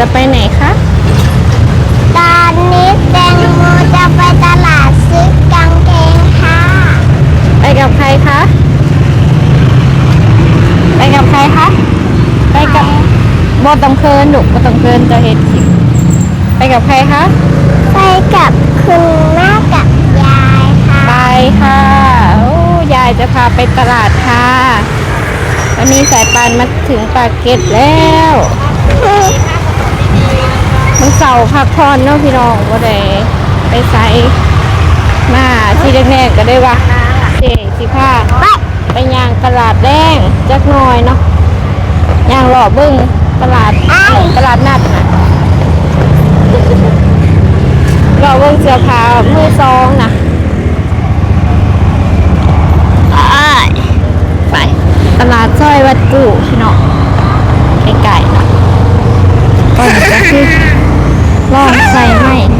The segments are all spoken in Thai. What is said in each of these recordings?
จะไปไหนคะ ตอนนี้แตงโมจะไปตลาดซื้อกางเกงค่ะ ไปกับใครคะ ไปกับใครคะ ไปกับโบต้องเคินดุกโบต้องเคินจะเห็นคลิปไปกับใครคะ ไปกับคุณแม่กับยายค่ะ ไปค่ะ โอ้ยายจะพาไปตลาดค่ะ วันนี้สายปานมาถึงปากเกร็ดแล้ว มันเสาพักผ่อนเนาะพี่น้องว่าได้ไปไซมาที่แรกๆก็ได้ว่าเจสิผ้าไปย่างตลาดแดงจักหน่อยเนาะย่างหล่อเบึ้งตลาดตลาดนัดนะหล่อเบึ้งเสื้อผ้ามือซองนะไปตลาดซอยวัดกูพี่น้องไกลๆเนาะก่อนจะคือ ลองใส่ไม้ให้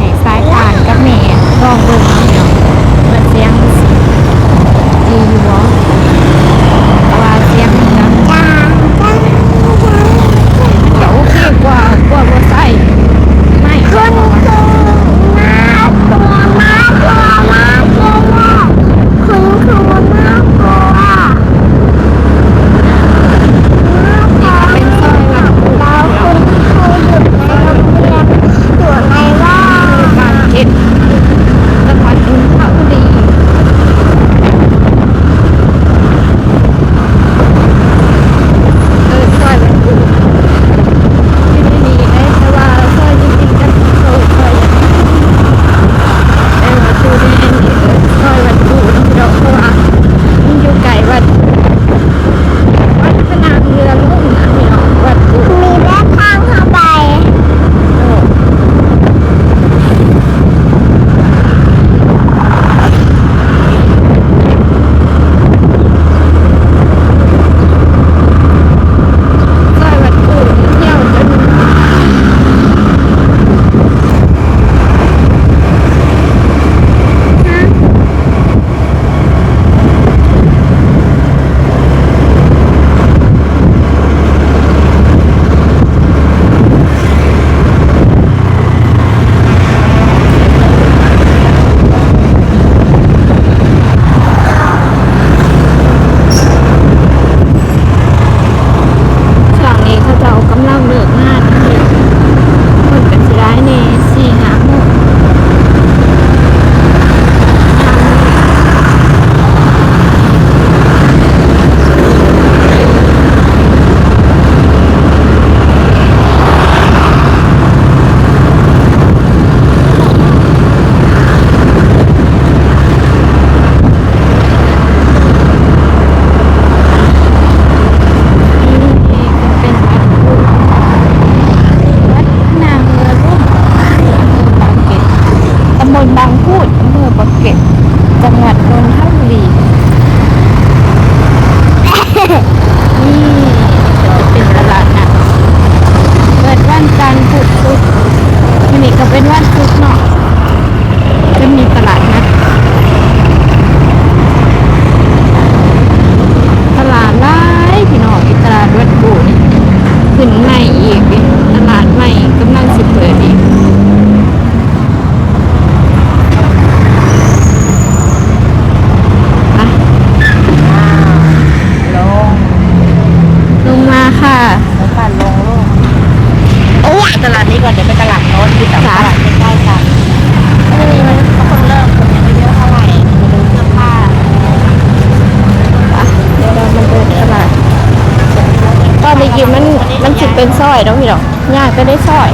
เป็นซอยเนาะพี่น้องย่างก็ได้ซอย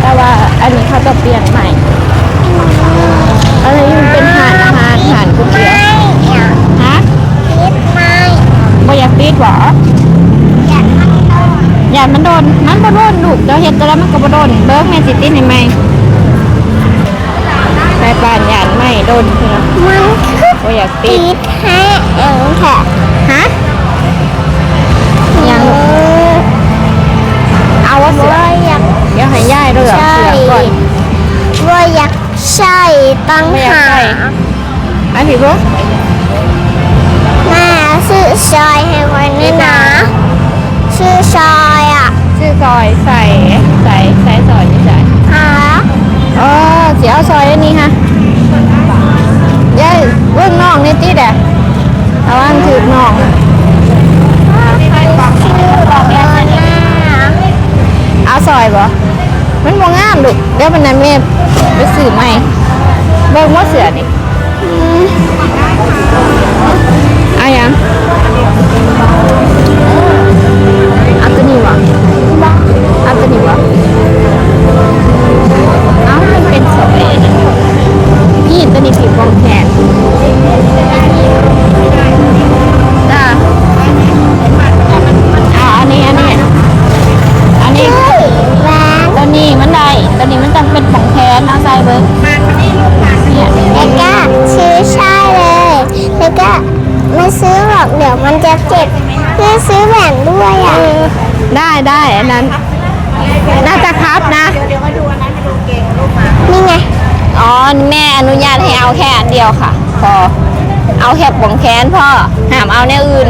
แต่ว่าอันนี้เขาจะเปลี่ยนใหม่อันนี้มันเป็นหานอาหารหานก๋วยเตี๋ยวไม่อยากฮะคิดไม่บ่อยากติดหรออยากมันโตอย่ามันโดน มันบ่โดนลูกเดี๋ยวเฮ็ดแต่แล้วมันก็บ่โดน เบิ่งแม่สิติดให้ไหมไปบ้านยานไม่โดนพี่น้องมันคือบ่อยากติติดดให้เองค่ะฮะ ใช่ตั้งหาไอันนี้ก็แม่ชื่อชอยให้ไว้นี่นะ ชื่อชอยอะ ชื่อชอยใส่ใส่ใส่ซอยนี่ใส่ฮะอ๋อเสียเอาซอยอันนี้ฮะยายเรื่งน่องนี่ติดอะเอาอันถือน่องเอาซอยบ่มันบ่งามดุเดี๋ยวมันน่ะเม่ ไปซื้อใหม่เบิ่งว่าเสือนี่เอายังเอาตัวนี้วะอาตัวนี้วะเอามันเป็นสอยนี่ตัวนี้ผิวบองแขนจ้าเอาอันนี้อันนี้อันนี้ตัวนี้มันได้ตัวนี้มันจะเป็นของแทน ไม่ซื้อหรอกเดี๋ยวมันจะเจ็บไม่ซื้อแหวนด้วยอะได้ได้อันนั้น น่าจะครับนะนี่ไง อ๋อแม่อนุญาตให้เอาแค่อันเดียวค่ะ พอ เอาแค่ปองแขนพ่อห้ามเอาแนวอื่น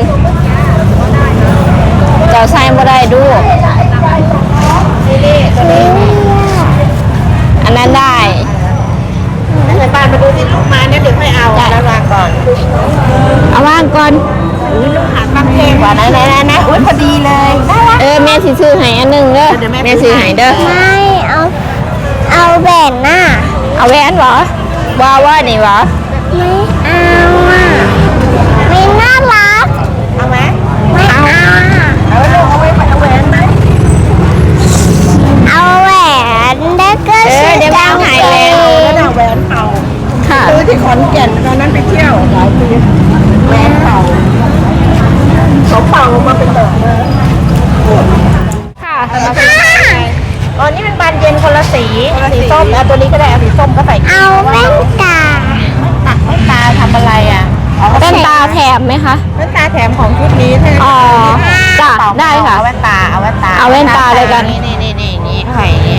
เจ้าใส่บ่ได้ดู อันนั้นได้ ในบ้านมาดูที่ลูกมาเนี่ยเดี๋ยวค่อยเอาแล้ววางก่อนเอาว่างก่อนอุ้ยลูกหาบางเพลงก่อนนะนะนะนะอุ้ยพอดีเลยได้ละเออแม่สิซื้อให้อันหนึงเด้อเดี๋ยวแม่แม่ซื้อให้เด้อไม่เอาเอาแหวนน่ะเอาแหวนเหรอว่าว่านี่เหรอไม่เอาอะไม่น่ารักเอาไหมไม่เอาอะเอาลูกเอาไว้เอาแหวนไหมเอาแหวนแล้วก็เออซื้อเดี๋ยวแม่หายแล้วแล้วเอาแหวนเป่า ค่ะ ซื้อที่ขอนแก่นตอนนั้นไปเที่ยวหลายปีแหวนเป่าเขาเป่ามาเป็นดอกเลยค่ะอ๋อนี่เป็นบานเย็นคนละสีสีส้มเอาตัวนี้ก็ได้เอาสีส้มก็ใส่เอาแว่นตาตักแว่นตาทำอะไรอะอ๋อเป็นตาแถมไหมคะแว่นตาแถมของชุดนี้ใช่ไหมอ๋อจ้ะเป่าได้ค่ะเอาแว่นตาเอาแว่นตาเอาแว่นตาเลยกันนี่นี่นี่นี่นี่ไข่นี่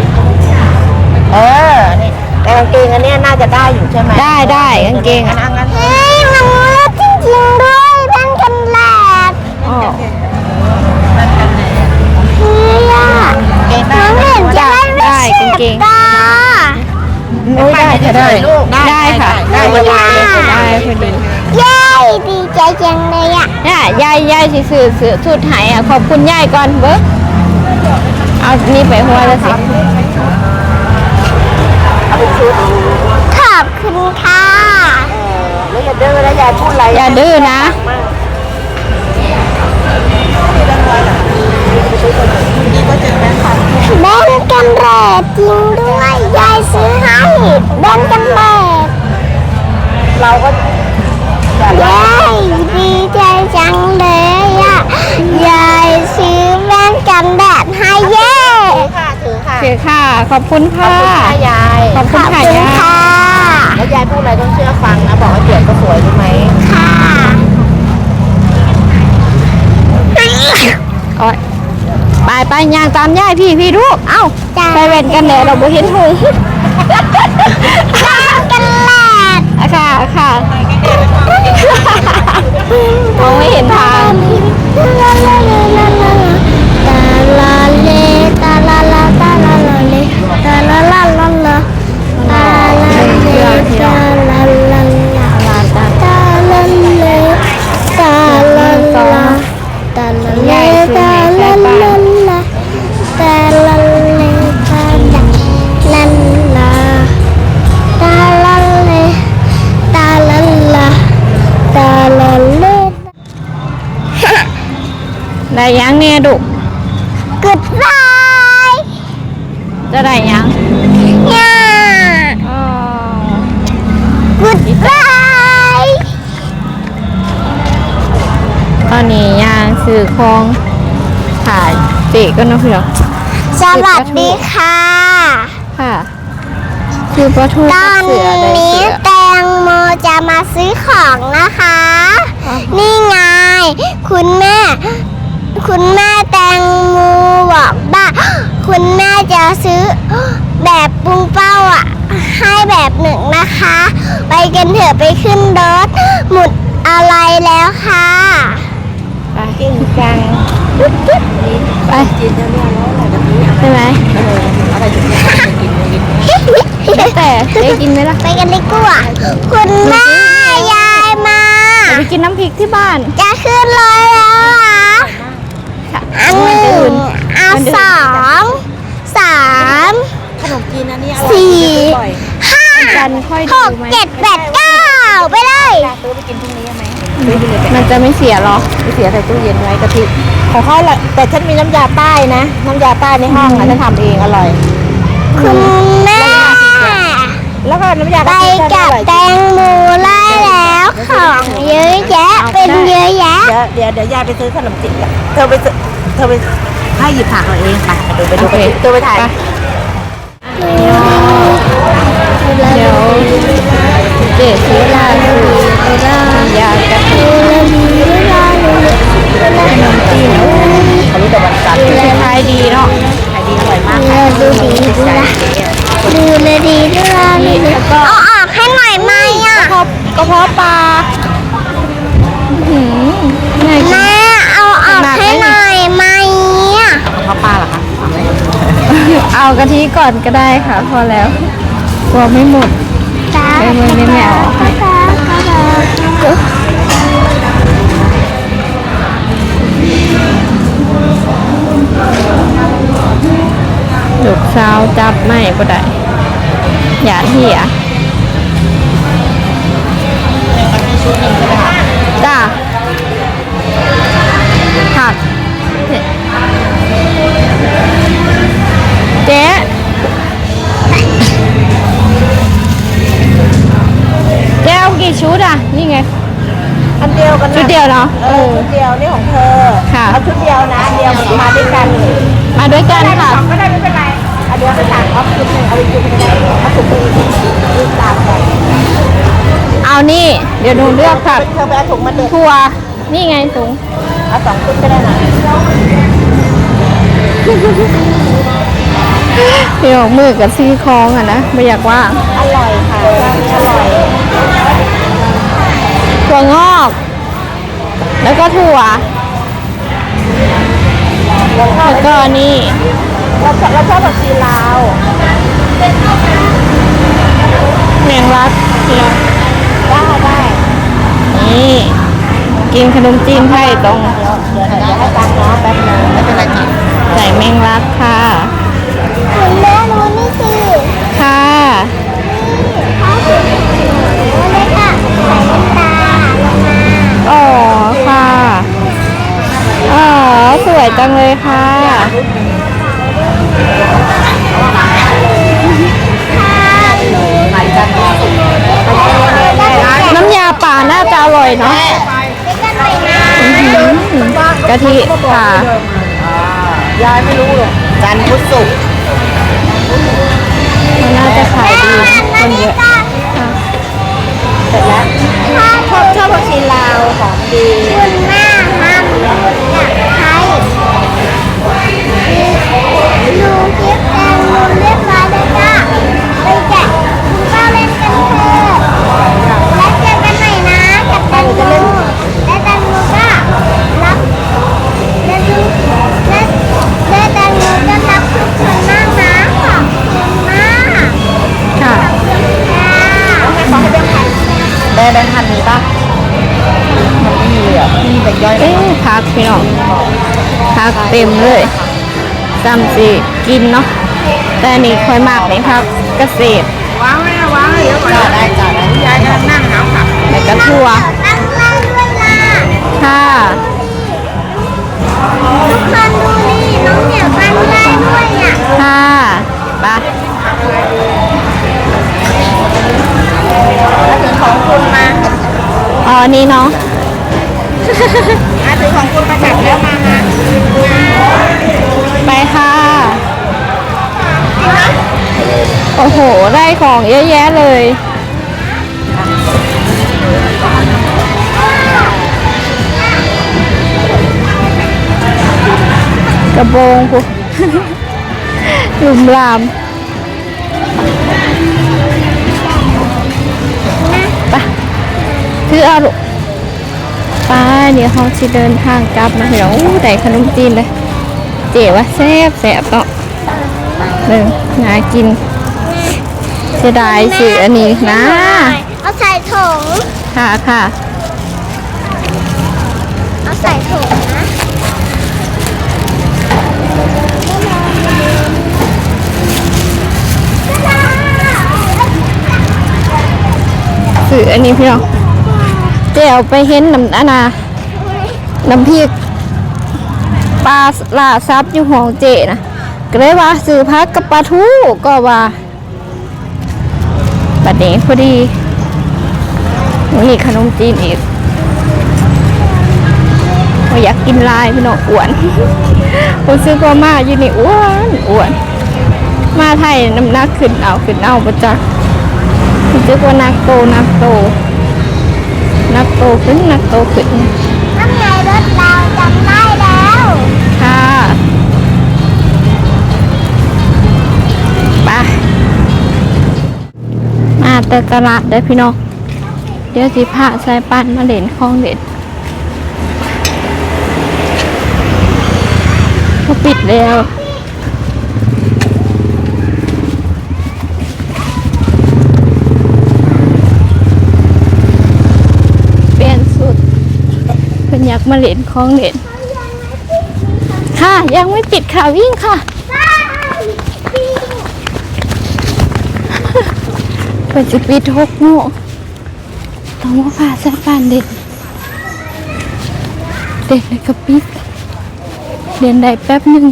เออนี่ แต่กางเกงอันเนี้ยน่าจะได้อยู่ใช่ไหมได้ได้กางเกงงั้อะนงั้นเฮ้ยมันเลิศจริงๆด้วยแว่นกันแดดอ๋อเฮ้ยอะเกงน้องเห็นจะได้ไม่ได้เสีกางยเกงตาโอ้ยได้ค่ะได้ลูกได้ค่ะได้พอดีเลยได้พอดีเย้ดีใจจังเลยอะเนี่ยยายยายสิซื้อซื้อสุดไหายอะขอบคุณยายก่อนเบิ้งเอานี่ไปหัวแล้วสิ เอาเป็นชุดขอบคุณค่ะแล้วอย่าดื้อแล้วอย่าพูดอะไรอย่าดื้อนะนี่ก็เจอแม่พันแบนกันแดดจริงด้วย ยายซื้อให้แบนกันแดดเราก็อย่าเย้ดีใจจังเลยอะยายซื้อแว่นกันแดดให้เย้ค่ะถือค่ะ โอเคค่ะ ขอบคุณขอบค่ะ คุณค่ะยายขอบขคุณอบค่ะคุณยายค่ะ แล้วยายพูดอะไรต้องเชื่อฟังนะ บอกว่าเจียดก็สวยรู้ไหมค่ะโอ้ยไปไปย่างตามยายพี่พี่ลูก เอ้าจ้าไปเว้นกันเลยเราบ่เห็นหุงกันแดดอะค่ะค่ะมองไม่เห็นทางลา องถ่ายเตะก็นะพี่น้องสวัสดีค่ะค่ะ คือปลาทูตอนเสือได้นี้อแตงโมจะมาซื้อของนะคะ นี่ไง คุณแม่ คุณแม่แตงโมบอกว่าคุณแม่จะซื้อแบบปุงเป้าอะ ให้แบบหนึ่งนะคะ ไปกันเถอะไปขึ้นรถหมุดอะไรแล้วค่ะ เก่งจังไปกินแล้วเนี่ยแล้วอะไรแบบนี้ใช่ไหมเอออะไรอย่างเงี้ยกินกินแล้วแต่ได้กินไหมล่ะไปกันดีกว่าคุณแม่ยายมากินน้ำพริกที่บ้าน จะขึ้นเลยแล้วเหรอค่ะอันหวันึ่อื่งเอาสองสามขนมจีนอันนี้อร่อยสี่บ่อยห้ากันค่อยหดูกไหมเจ็ดแปดเก้าไปเลยอยากซื้อไปกินพรุ่งนี้ไหม ซื้อไปเลยมันจะไม่เสียหรอไปเสียใส่ตู้เย็นไว้กะทิของเขาแหละแต่ฉันมีน้ำยาใต้นะ น้ำยาใต้ในห้องอะฉันทำเองอร่อย คุณแม่แล้วก็น้ำยาไปกะทิฉันอกับร่อยแตงโมไล่แล้วของเยอะแยะเป็นเยอะแยะ เดี๋ยวเดี๋ยวเดี๋ยวยายไปซื้อขนมจีนกันเธอไปซื้อเธอไปให้หยิบผักเอาเองไปไปดูไปดูโอเคไปดูไปถ่ายเดี๋ยว เด็กซื้อลาคืออยากจะขนมจีนโอ้เขารู้แต่วันจันทร์ขายดีเนาะขายดีอร่อยมากเออดูดีดูละดูเลยดีดูละดูละเอาออกให้หน่อยไหมอะกระเพาะปลาแม่เอาออกให้หน่อยไหมอะข้าวปลาเหรอคะเอากะทิก่อนก็ได้ค่ะ พอแล้วกลัวไม่หมด ไม่ก็ได้อย่าเหี่ยจ้าผักเจ๊เจ๊เอากี่ชุดอะ นี่ไง อันเดียวกันนะชุดเดียวเนาะเออชุดเดียวนี่ของเธอค่ะ เอาชุดเดียวนะอันเดียวมาด้วยกัน มาด้วยกันค่ะสองก็ได้ไม่เป็นไรอัน เดียวไปสั่งออฟชุดหนึ่งเอาอีกชุดหนึงก็ได้เอาถุงมือยืดตามกันเอานี่ เดี๋ยวหนูเลือกผักเธอไปเอาถุงมาเด็ดถั่วนี่ไงถุงเอาสองชุดก็ได้นะเดี๋ยวมือกับซี่คล้องอะนะไม่อยากว่า อร่อยค่ะร้านนี้อร่อยถั่วงอก แล้วก็ถั่วแล้วก็นี่ เราชอบเราชอบผักชีลาวแมงลักเนี่ยได้ได้นี่ กินขนมจีนไทยตรงเดี๋ยวเดี๋ยวเดี๋ยวให้ตังค์น้องแป๊บนึงไม่เป็นไรกินใส่แมงลักค่ะคุณแม่รู้นี่สิค่ะเขาคือรู้เลยค่ะใส่น้ำตาลงมาอ๋อค่ะอ๋อสวยจังเลย อร่อยเนาะแล้วก็ใส่น้อืมกะทิค่ะ ยายไม่รู้หรอกจันทร์พุธศุกร์มันน่าจะขายดีำคนเยอะค่ะเสร็จแล้วชอบชอบผักชีลาวของดีคุณแม่ห้ามอยากให้ดูคลิป ต็มเลยจำสิกินเนาะแต่อันนี่ค่อยมากในพักเกษตรวาว้นะวาว้เดี๋ยวก่อนจ่าได้จ่าได้ยายกำลังนั่งหาผักและก็ทั่วตั้งไล่ด้วยล่ะค่ะทุกคนดูนี่น้องเหนียวตั้งไล่ด้วยอะค่ะไปะแล้วถึงของคุณมาอ๋อนี่เนาะมาถึงของคุณมาจับแล้วมา โอ้โห ได้ของเยอะแยะเลย กระโปรงกูหลุมลาม ไป คือเอาลูกไป้าเดี๋ยวเขาจะเดินทางกลับนะพี่น้องอู้ได้ขนมจีนเลย เจ๋ว่าแซ่บแซ่บเนาะ หนึ่งน่ากินเสียดายสื่ออันนี้นะเอาใส่ถุงค่ะค่ะใส่ถุงนะสื่ออันนี้พี่น้องเจียวไปเห็นน้ำอันนาน้ำพริกปลาลาซับอยู่ห้องเจนะ ก็เลยว่าซื้อพักกับปลาทูก็ว่าบัดนี้พอดีมีขนมจีนอีกว่าอยากกินลายพี่น้องอ้วนผมซื้อก็มาอยู่นี่อ้วนอ้วน มาไทยน้ำหนักขึ้นเอาขึ้นเอาประจักซื้อว่านักโตนักโตนักโตขึ้นนักโตขึ้น แต่ตลาดเด้พี่น้องเดี๋ยวสิพาใส่ปันมาเล่นของเด็ดเขาปิดแล้วเปลี่ยนสุดเพิ่นอยากมาเล่นของเล่นค่ะ ยังไม่ปิดค่ะวิ่งค่ะ ปิดจะปิดหกโมงต้องมาพาสปานเด็ดเด็ดเลยก็ปิดเรียนได้แป๊บหนึ่ง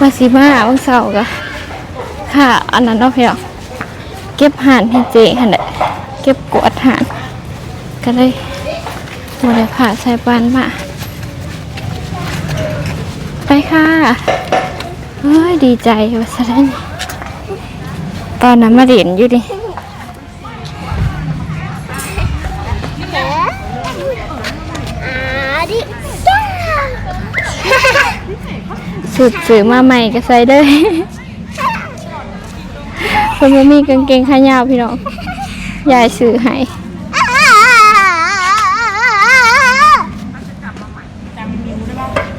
มาสิมาวันเสาร์ก็ค่ะ อันนั้นเนาะพี่น้องเก็บห่านให้เจหันแหละเก็บกวดห่าน ก็เลยมาได้พาสายปานมา ไปค่ะ เฮ้ย ดีใจว่าซะแล้วนี่ ตอนนั้นมาเรียนอยู่ดิอาดิจ้าสุดสื่อมาใหม่ก็ใส่เลยคนบ่มีกางเกงขายาวพี่น้อง ยายซื้อให้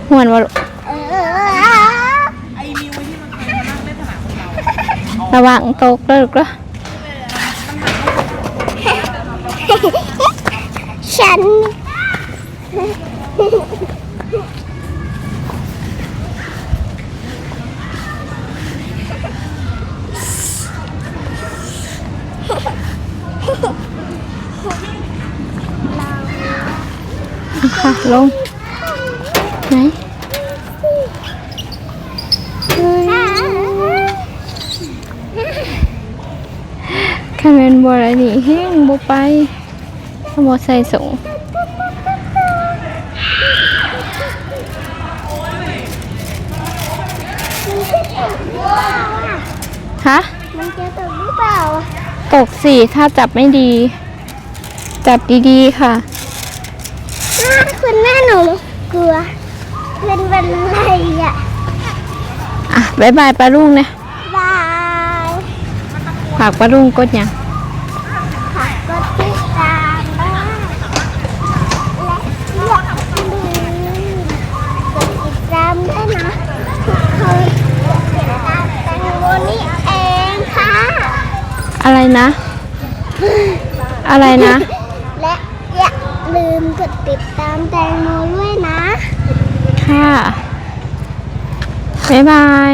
หวนว่า ระวังตกเลยลูกเด้อฉันค่ะลง นบัวอะไรนี่แห้งบ่ไปถ้าบ่ใส่สูงฮะมันจะตกหรือเปล่า ตกสี่ถ้าจับไม่ดี จับดีๆค่ะอ่าคุณแม่หนูกลัวเป็นเป็นไรอะ อะบายบายปลาลุงนะบายฝากปลาลุงกดยัง อะไรนะ อะไรนะ และอย่าลืมกดติดตามแตงโมด้วยนะ ค่ะบ๊ายบาย